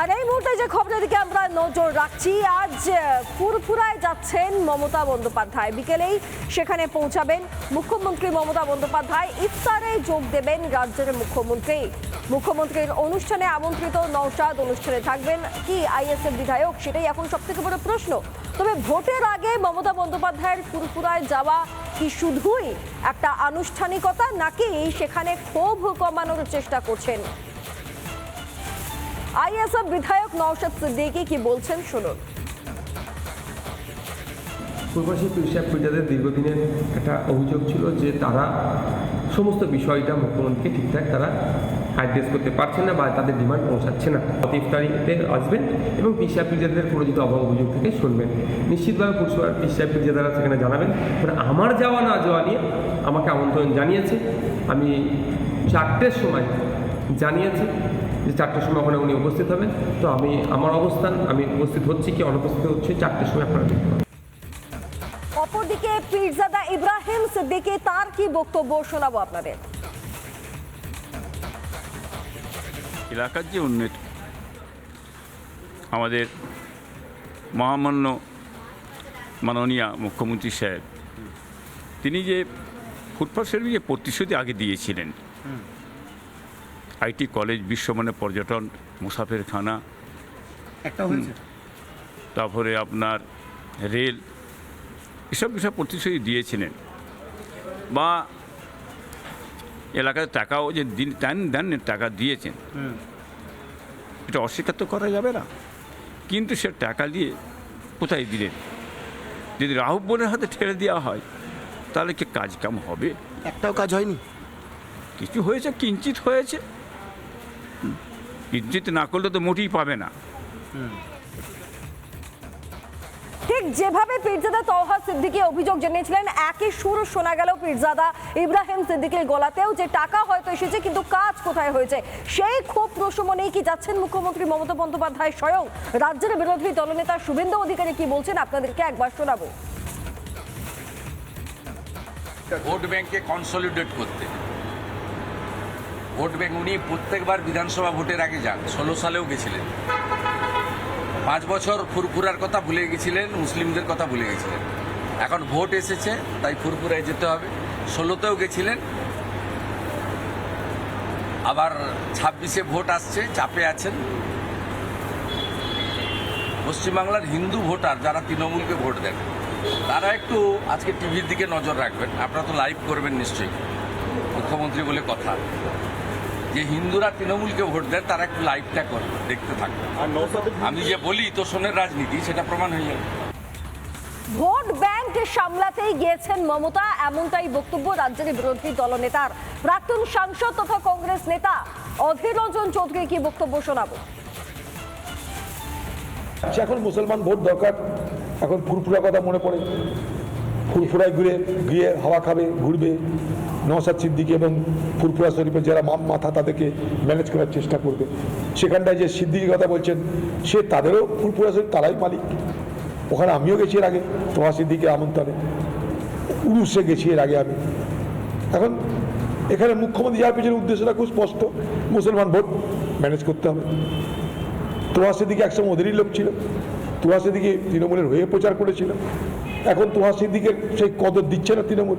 আর এই মুহূর্তে যে খবরের দিকে আমরা নজর রাখছি, আজ ফুরফুরায় যাচ্ছেন মমতা বন্দ্যোপাধ্যায়। বিকেলেই সেখানে পৌঁছাবেন মুখ্যমন্ত্রী মমতা বন্দ্যোপাধ্যায়। ইফতারে যোগ দেবেন রাজ্যের মুখ্যমন্ত্রী। মুখ্যমন্ত্রীর অনুষ্ঠানে আমন্ত্রিত নৌসাদ অনুষ্ঠানে থাকবেন কি আইএসএফ বিধায়ক সেটাই এখন সব থেকে বড় প্রশ্ন। তবে ভোটের আগে মমতা বন্দ্যোপাধ্যায়ের ফুরফুরায় যাওয়া কি শুধুই একটা আনুষ্ঠানিকতা, নাকি সেখানে ক্ষোভ কমানোর চেষ্টা করছেন আইএসএফ বিধায়ক নওশাদ সিদ্দিকী কি বলছেন শুনুন। পূর্বাসী পিসাব পূজাদের দীর্ঘদিনের একটা অভিযোগ ছিল যে তারা সমস্ত বিষয়টা মুখ্যমন্ত্রীকে ঠিকঠাক তারা অ্যাড্রেস করতে পারছেন না বা তাদের ডিমান্ড পৌঁছাচ্ছে না। ইফতারিতে আসবেন এবং পিসাব পূজাদের পরিচিত অভাব অভিযোগ থেকে শুনবেন। নিশ্চিতভাবে পুরসভার পিসাব পূজাদারা সেখানে জানাবেন। তবে আমার যাওয়া না যাওয়া নিয়ে আমাকে আমন্ত্রণ জানিয়েছে। আমি চারটের সময় জানিয়েছি। চারটের সময় ওখানে উনি উপস্থিত হবেন। তো আমি আমার অবস্থান আমি উপস্থিত হচ্ছি কি অনুপস্থিত হচ্ছে চারটের সময় আপনারা দেখতে পাবেন। অপরদিকে পীরজাদা ইব্রাহিম সিদ্দিকী তার কি বক্তব্য শোনাবো আপনাদের? এলাকার যে উন্নতি আমাদের মহামান্য মাননীয় মুখ্যমন্ত্রী সাহেব তিনি যে ফুটপাথ সার্ভিসে প্রতিশ্রুতি আগে দিয়েছিলেন আইটি কলেজ বিশ্বমানের পর্যটন মুসাফেরখানা একটা হয়েছে? তারপরে আপনার রেল এসব বিষয়ে প্রতিশ্রুতি দিয়েছিলেন। বা এলাকার টাকাও যে দিন দেন দেন টাকা দিয়েছেন। এটা অস্বীকার তো করা যাবে না। কিন্তু সে টাকা দিয়ে কোথায় দিলেন? যদি রাহুল বোনের হাতে ঠেলে দেওয়া হয় তাহলে কি কাজ কাম হবে? একটাও কাজ হয়নি। কিছু হয়েছে কিঞ্চিত হয়েছে। কিঞ্চিত না করলে তো মোটেই পাবে না। ঠিক যেভাবে পীরজাদা তওহা সিদ্দিকী অভিযোগ জানিয়েছিলেন একই সুর শোনা গেল পীরজাদা ইব্রাহিম সিদ্দিকীর গলাতেও যে টাকা হয়তো এসেছে কিন্তু কাজ কোথায় হয়েছে? সেই ক্ষোভ প্রশমনেই কি যাচ্ছেন মুখ্যমন্ত্রী মমতা বন্দ্যোপাধ্যায় স্বয়ং? রাজ্যের বিরোধী দলনেতা শুভেন্দু অধিকারী কি বলছেন? আপনাদেরকে একবার শোনাবো। ভোট ব্যাংককে কনসলিডেট করতে। ভোট ব্যাংক উনি প্রত্যেকবার বিধানসভা ভোটের আগে যান। ষোলো সালেও গেছিলেন। পাঁচ বছর ফুরফুরার কথা ভুলে গেছিলেন, মুসলিমদের কথা ভুলে গেছিলেন। এখন ভোট এসেছে, তাই ফুরফুরায় যেতে হবে। ষোলোতেও গেছিলেন। আবার ছাব্বিশে ভোট আসছে, চাপে আছেন। পশ্চিমবাংলার হিন্দু ভোটার যারা তৃণমূলকে ভোট দেন, তারা একটু আজকে টিভির দিকে নজর রাখবেন। আপনারা তো লাইভ করবেন নিশ্চয়ই। মুখ্যমন্ত্রী বলে কথা। যে হিন্দুরা তৃণমূলকে ভোট দেন তারা একটু লাইভটা করে দেখতে থাকবে। আমি যে বলি তো তোষণের রাজনীতি সেটা প্রমাণ হয়ে যাবে। ভোট ব্যাংক সামলাতেই গিয়েছেন মমতা এমনটাই বক্তব্য রাজ্যের বিরোধী দলনেতার। প্রাক্তন সাংসদ তথা কংগ্রেস নেতা অধীর রঞ্জন চৌধুরী কি বক্তব্য শোনাবো? আচ্ছা এখন মুসলমান ভোট দরকার। এখন ফুরফুরা কথা মনে পড়ে। ফুরফুরায় ঘুরে গিয়ে হাওয়া খাবে ঘুরবে। নওসাদ সিদ্দিকি এবং ফুরফুরা শরীফের যারা মাথা তাদেরকে ম্যানেজ করার চেষ্টা করবে। সেখানটায় যে সিদ্দিকির কথা বলছেন, সে তাদেরও ফুরফুরা শরীফ, তারাই মালিক। ওখানে আমিও গেছি এর আগে, তোমার সিদ্দিকের আমন্ত্রণে। উরুসে গেছি এর আগে আমি। এখন এখানে মুখ্যমন্ত্রী যাওয়ার পিছনে উদ্দেশ্যটা খুব স্পষ্ট, মুসলমান ভোট ম্যানেজ করতে হবে। তোহা সিদ্দিকি একসময় ওদেরই লোক ছিল। তোহা সিদ্দিকি তৃণমূলের হয়ে প্রচার করেছিল। এখন তোহা সিদ্দিকের সেই কদর দিচ্ছে না তৃণমূল।